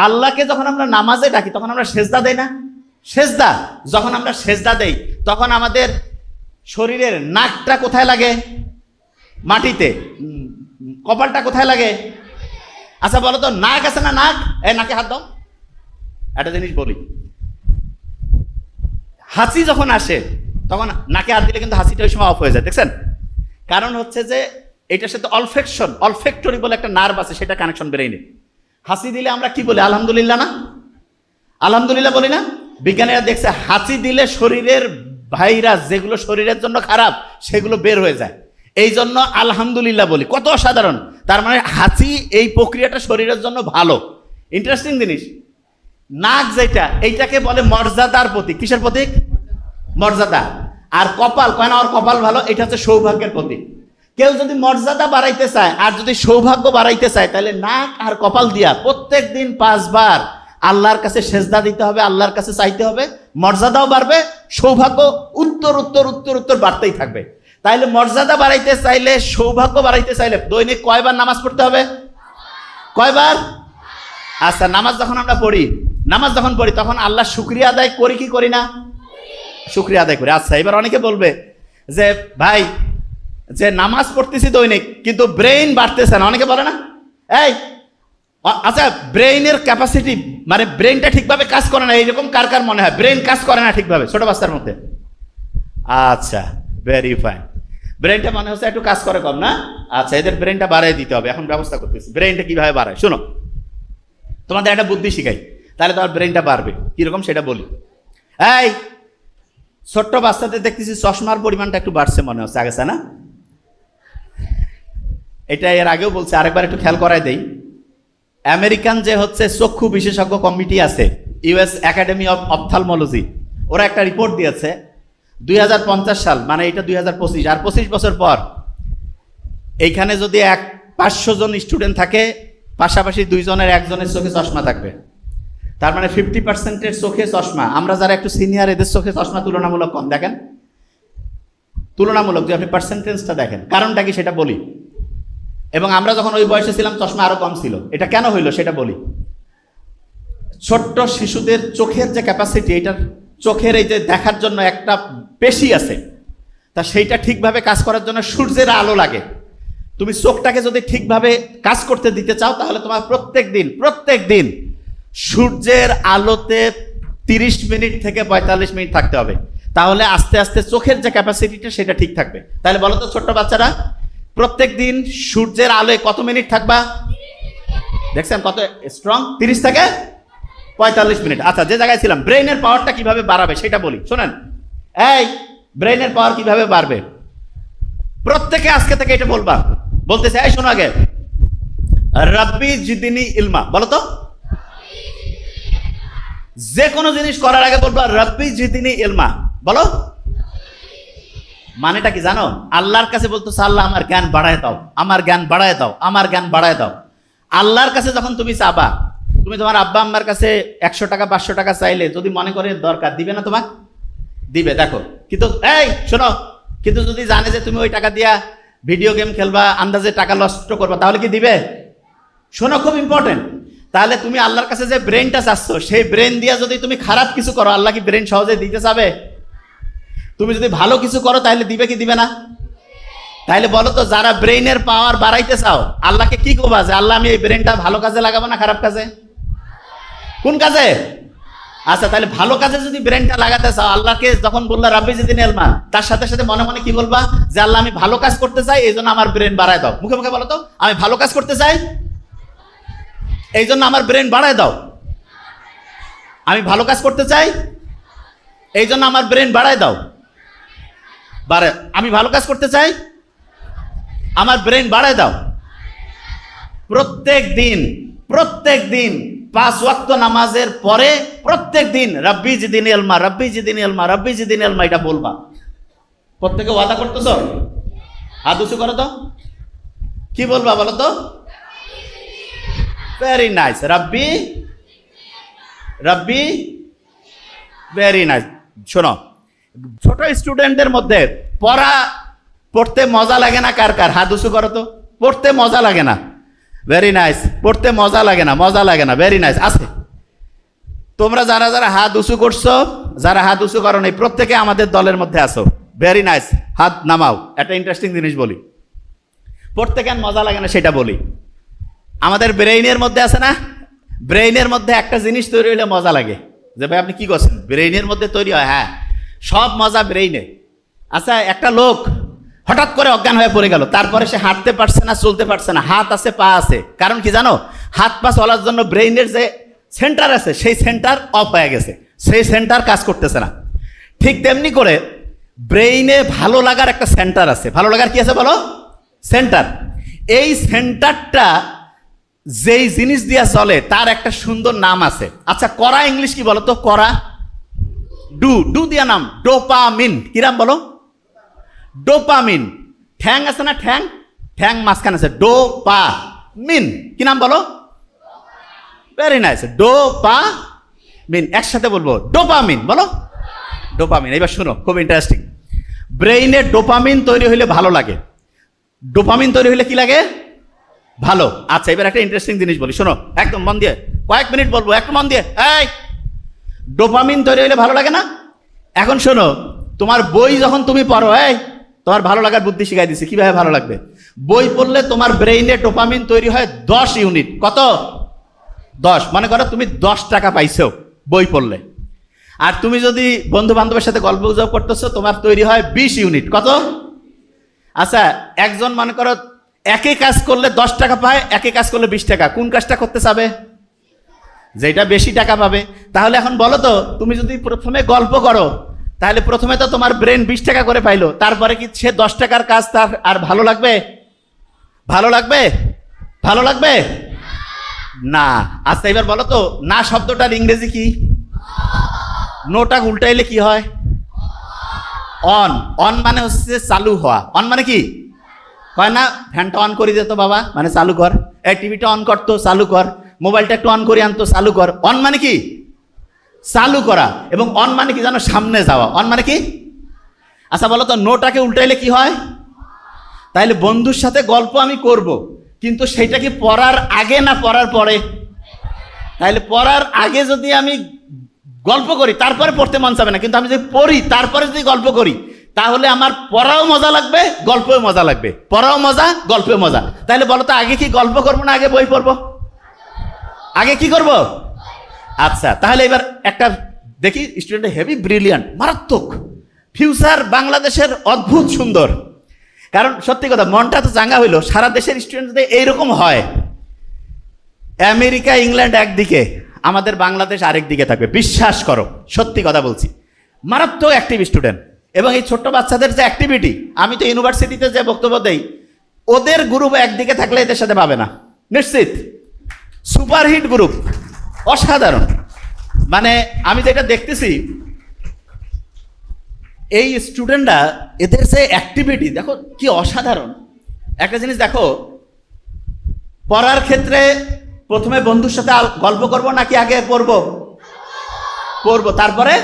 আল্লাহকে যখন আমরা নামাজে ডাকি, তখন আমরা সেজদা দেই না? সেজদা। যখন আমরা সেজদা দেই, তখন আমাদের শরীরের নাকটা কোথায় লাগে? মাটিতে। কপালটা কোথায় লাগে? আচ্ছা বলো তো নাক আছে না নাক? এ, নাকে হাত দাও। একটা জিনিস বলি। হাসি যখন আসে, তখন নাকে হাত দিলে কিন্তু হাসিটা ওই সময় অফ হয়ে যায়, দেখছেন? কারণ হচ্ছে যে, এটার সাথে অলফেকশন অলফেক্টরি বলে একটা নার্ভ আছে, সেটা কানেকশন বেরোয়নি। হাসি দিলে আমরা কি বলি? আলহামদুলিল্লাহ না? আলহামদুলিল্লাহ বলি না? বিজ্ঞানীরা দেখছে হাসি দিলে শরীরের ভাইরাস যেগুলো শরীরের জন্য খারাপ, সেগুলো বের হয়ে যায়। এই জন্য আলহামদুলিল্লাহ বলি। কত অসাধারণ। তার মানে হাসি এই প্রক্রিয়াটা শরীরের জন্য ভালো। ইন্টারেস্টিং জিনিস। নাক যেটা, এইটাকে বলে মর্যাদার প্রতীক। কিসের প্রতীক? মর্যাদা। আর কপাল, কয় না কপাল ভালো? এটা হচ্ছে সৌভাগ্যের প্রতীক। কেউ যদি মর্যাদা বাড়াইতে চায় আর যদি সৌভাগ্য বাড়াইতে চায়, তাহলে নাক আর কপাল দিয়া প্রত্যেক দিন পাঁচবার আল্লাহর কাছে সেজদা দিতে হবে, আল্লাহর কাছে চাইতে হবে, মর্যাদাও বাড়বে, সৌভাগ্য উত্তর উত্তর উত্তর উত্তর বাড়তেই থাকবে। তাইলে মর্যাদা বাড়াইতে চাইলে, সৌভাগ্য বাড়াইতে চাইলে দৈনিক কয়বার নামাজ পড়তে হবে? কয়বার? আচ্ছা নামাজ যখন আমরা পড়ি, নামাজ যখন পড়ি, তখন আল্লাহ শুক্রিয়া আদায় করি কি করি না? শুক্রিয়া আদায় করি। আচ্ছা এবার অনেকে বলবে যে, ভাই যে নামাজ পড়তেছি দৈনিক, কিন্তু ব্রেইন বাড়তেছে না। অনেকে বলে না? এই আচ্ছা ব্রেইনের ক্যাপাসিটি মানে ব্রেইনটা ঠিকভাবে কাজ করে না, এইরকম কার কার মনে হয়? ব্রেইন কাজ করে না ঠিকভাবে, ছোট বাচ্চার মধ্যে। আচ্ছা ভেরি ফাইন ব্রেনটা মনে হচ্ছে একটু কাজ করে কম, না? আচ্ছা এদের ব্রেনটা বাড়াই দিতে হবে। এখন ব্যবস্থা করতেছি। ব্রেনটা কীভাবে বাড়ায়? শোনো, তোমাদের একটা বুদ্ধি শিখাই, তাহলে তোমার ব্রেনটা বাড়বে। কীরকম সেটা বলি। এই, ছোট্ট বাচ্চাদের দেখতেছি চশমার পরিমাণটা একটু বাড়ছে মনে হচ্ছে আগেছে না? এটা এর আগেও বলছে, আরেকবার একটু খেয়াল করাই দেই। আমেরিকান যে হচ্ছে চক্ষু বিশেষজ্ঞ কমিটি আছে ইউএস একাডেমি অফ অপথালমোলজি, ওরা একটা রিপোর্ট দিয়েছে, দুই হাজার পঞ্চাশ সাল মানে এটা দুই হাজার পঁচিশ, আর পঁচিশ বছর পর, এইখানে যদি এক পাঁচশো জন স্টুডেন্ট থাকে, পাশাপাশি দুইজনের একজনের চোখে চশমা থাকবে। তার মানে ফিফটি পার্সেন্টের চোখে চশমা। আমরা যারা একটু সিনিয়র, এদের চোখে চশমা তুলনামূলক কম। দেখেন, তুলনামূলক যে আপনি পার্সেন্টেজটা দেখেন, কারণটা কি সেটা বলি। এবং আমরা যখন ওই বয়সে ছিলাম, চশমা আরও কম ছিল। এটা কেন হইল সেটা বলি। ছোট্ট শিশুদের চোখের যে ক্যাপাসিটি এটার চোখের এই যে দেখার জন্য একটা পেশি আছে, তা সেইটা ঠিকভাবে কাজ করার জন্য সূর্যের আলো লাগে। তুমি চোখটাকে যদি ঠিকভাবে কাজ করতে দিতে চাও, তাহলে তোমার প্রত্যেক দিন প্রত্যেক দিন সূর্যের আলোতে তিরিশ মিনিট থেকে পঁয়তাল্লিশ মিনিট থাকতে হবে। তাহলে আস্তে আস্তে চোখের যে ক্যাপাসিটিটা সেটা ঠিক থাকবে। তাহলে বলো তো ছোট্ট বাচ্চারা প্রত্যেক দিন সূর্যের আলোয় কত মিনিট থাকবা? দেখছেন কত স্ট্রং তিরিশ থেকে পঁয়তাল্লিশ মিনিট। আচ্ছা যে জায়গায় ছিলাম ব্রেইনের পাওয়ারটা কীভাবে বাড়াবে সেটা বলি। শোনেন, এই ব্রেইনের পাওয়ার কীভাবে বাড়বে? প্রত্যেকে আজকে থেকে এটা বলবা। বলতেছে, এই শোনো আগে। রাব্বি জিদিনী ইলমা। বলো তো। যে কোনো জিনিস করার আগে বলবা, রব্বি জিদিনী ইলমা। বলো। মানেটা কি জানো? আল্লাহর কাছে বলতো আল্লাহ আমার জ্ঞান বাড়ায় দাও, আমার জ্ঞান বাড়ায় দাও, আমার জ্ঞান বাড়ায় দাও। আল্লাহর কাছে যখন তুমি চাবা, তুমি তোমার আব্বা আম্মার কাছে একশো টাকা, পাঁচশো টাকা চাইলে যদি মনে করে দরকার, দিবে না তোমাক? দিবে, দেখো। কিন্তু, এই, শোনো, কিন্তু যদি জানে যে তুমি ওই টাকা দিয়া ভিডিও গেম খেলবা, আন্দাজে টাকা নষ্ট করবা, তাহলে কি দিবে? শোনো, খুব ইম্পর্টেন্ট তাহলে তুমি আল্লাহর কাছে যে ব্রেনটা চাচ্ছ, সেই ব্রেন দিয়া যদি তুমি খারাপ কিছু করো, আল্লাহ কি ব্রেন সহজে দিতে চাবে? তুমি যদি ভালো কিছু করো, তাহলে দিবে কি দিবে না? তাহলে বলো তো, যারা ব্রেইনের পাওয়ার বাড়াইতে চাও, আল্লাহকে কি করবা যে, আল্লাহ, আমি এই ব্রেনটা ভালো কাজে লাগাবো না খারাপ কাজে? কোন কাজে? আচ্ছা তাহলে ভালো কাজে যদি ব্রেনটা লাগাতে চাও, আল্লাহকে যখন বললা, রাব্বি যেদিন এলমা তার সাথে সাথে মনে মনে কি বলবা যে, আল্লাহ, আমি ভালো কাজ করতে চাই, এই জন্য আমার ব্রেন বাড়ায় দাও। মুখে মুখে বলো তো, আমি ভালো কাজ করতে চাই, এই জন্য আমার ব্রেন বাড়ায় দাও। আমি ভালো কাজ করতে চাই, এই জন্য আমার ব্রেন বাড়ায় দাও। বাড়ে আমি ভালো কাজ করতে চাই? আমার ব্রেন বাড়ায় দাও। প্রত্যেক দিন প্রত্যেক দিন পাঁচ ওয়াক্ত নামাজের পরে প্রত্যেক দিন, রব্বি জিদিন এলমা রব্বি জিদিন এলমা রব্বি জিদিন এলমা এটা বলবা। প্রত্যেকে ওয়াদা করতেছ? হাত উঁচু করো তো। কি বলবা বলো তো? ভেরি নাইস রব্বি রব্বি ভেরি নাইস শোনো ছোট স্টুডেন্টদের মধ্যে পড়া, পড়তে মজা লাগে না কার কার? হাত উঁচু করো তো। পড়তে মজা লাগে না। ভেরি নাইস পড়তে মজা লাগে না, মজা লাগে না। ভেরি নাইস আছে। তোমরা যারা যারা হাত উঁচু করছ, যারা হাত উঁচু করো নাই, প্রত্যেকে আমাদের দলের মধ্যে আসো ভেরি নাইস হাত নামাও। একটা ইন্টারেস্টিং জিনিস বলি। পড়তে কেন মজা লাগে না সেটা বলি। আমাদের ব্রেইনের মধ্যে আছে না? ব্রেইনের মধ্যে একটা জিনিস তৈরি হলে মজা লাগে। যে ভাই আপনি কি করছেন? ব্রেইনের মধ্যে তৈরি হয়? হ্যাঁ। সব মজা ব্রেইনে আচ্ছা একটা লোক হঠাৎ করে অজ্ঞান হয়ে পড়ে গেল। তারপরে সে হাঁটতে পারছে না, চলতে পারছে না। হাত আছে, পা আছে। কারণ কি জানো? হাত, পা চলার জন্য ব্রেইনের যে সেন্টার আছে, সেই সেন্টার অফ হয়ে গেছে। সেই সেন্টার কাজ করতেছে না। ঠিক তেমনি করে ব্রেইনে ভালো লাগার একটা সেন্টার আছে। ভালো লাগার কি আছে বলো? সেন্টার। এই সেন্টারটা যেই জিনিস দিয়া চলে, তার একটা সুন্দর নাম আছে। আচ্ছা করা ইংলিশ কি বলো তো করা ডু ডু দিয়া নাম, ডোপামিন। কিরাম বলো? ডোপামিন। ঠ্যাং আছে না ঠ্যাং? ঠ্যাং মাঝখানে আছে ডোপা মিন কি নাম বলো? ভেরি নাইস ডোপা মিন একসাথে বলব, ডোপামিন, বলো? ডোপামিন এবার শুনো, খুব ইন্টারেস্টিং ব্রেইনে ডোপামিন তৈরি হইলে ভালো লাগে। ডোপামিন তৈরি হইলে কি লাগে? ভালো। আচ্ছা এবার একটা ইন্টারেস্টিং জিনিস বলি, শোনো, একদম মন দিয়ে, কয়েক মিনিট বলব, একটু মন দিয়ে, এই ডোপামিন তৈরি হইলে ভালো লাগে না? এখন শোনো, তোমার বই যখন তুমি পড়ো, এই, তোমার ভালো লাগার বুদ্ধি শিখাই দিছি, কীভাবে ভালো লাগবে? বই পড়লে তোমার ব্রেইনে ডোপামিন তৈরি হয় দশ ইউনিট। কত? দশ। মনে করো তুমি দশ টাকা পাইছো বই পড়লে। আর তুমি যদি বন্ধু বান্ধবের সাথে গল্প গুজব করতেছো, তোমার তৈরি হয় বিশ ইউনিট। কত? আচ্ছা একজন মনে করো একে কাজ করলে দশ টাকা পায়, একে কাজ করলে বিশ টাকা। কোন কাজটা করতে চাবে? যেটা বেশি টাকা পাবে, তাহলে এখন বলো তো, তুমি যদি প্রথমে গল্প করো, তাহলে প্রথমে তো তোমার ব্রেন বিশ টাকা করে পাইলো, তারপরে কি সে দশ টাকার কাজ তার আর ভালো লাগবে? ভালো লাগবে? ভালো লাগবে? না। আচ্ছা এবার বলো তো, না শব্দটার ইংরেজি কি? নোটা উল্টাইলে কি হয়? অন। অন মানে হচ্ছে চালু হওয়া। অন মানে কি? হয় না? ফ্যানটা অন করে দিত বাবা মানে চালু কর। এই টিভিটা অন করতো চালু কর। মোবাইলটা একটু অন করে আনতো চালু কর। অন মানে কি? চালু করা। এবং অন মানে কি? জানো সামনে যাওয়া। অন মানে কি? আচ্ছা বলো তো নোটাকে উল্টাইলে কি হয়? তাইলে বন্ধুর সাথে গল্প আমি করব, কিন্তু সেটা কি পড়ার আগে না পড়ার পরে? তাইলে পড়ার আগে যদি আমি গল্প করি, তারপরে পড়তে মন চাবে না। কিন্তু আমি যদি পড়ি, তারপরে যদি গল্প করি, তাহলে আমার পড়াও মজা লাগবে, গল্পেও মজা লাগবে। পড়াও মজা, গল্পেও মজা। তাহলে বলো তো আগে কি গল্প করব না আগে বই পড়ব? আগে কি করব? আচ্ছা তাহলে এবার একটা দেখি স্টুডেন্ট হেভি ব্রিলিয়ান্ট মারাত্মক। ফিউচার বাংলাদেশের অদ্ভুত সুন্দর। কারণ সত্যি কথা, মনটা তো চাঙ্গা হইল, সারা দেশের স্টুডেন্টদের এইরকম হয়। আমেরিকা, ইংল্যান্ড একদিকে, আমাদের বাংলাদেশ আরেক দিকে থাকবে। বিশ্বাস করো, সত্যি কথা বলছি। মারাত্মক অ্যাক্টিভ স্টুডেন্ট এবং এই ছোট্ট বাচ্চাদের যে অ্যাক্টিভিটি আমি তো ইউনিভার্সিটিতে যে বক্তব্য দেই, ওদের গ্রুপ একদিকে থাকলে এদের সাথে পাবে না। নিশ্চিত? সুপারহিট গ্রুপ, অসাধারণ। মানে আমি যেটা দেখতেছি, এই স্টুডেন্টরা এদের যে অ্যাক্টিভিটি দেখো কি অসাধারণ। একটা জিনিস দেখো, পড়ার ক্ষেত্রে প্রথমে বন্ধুর সাথে গল্প করব নাকি আগে পড়ব? পড়ব। তারপরে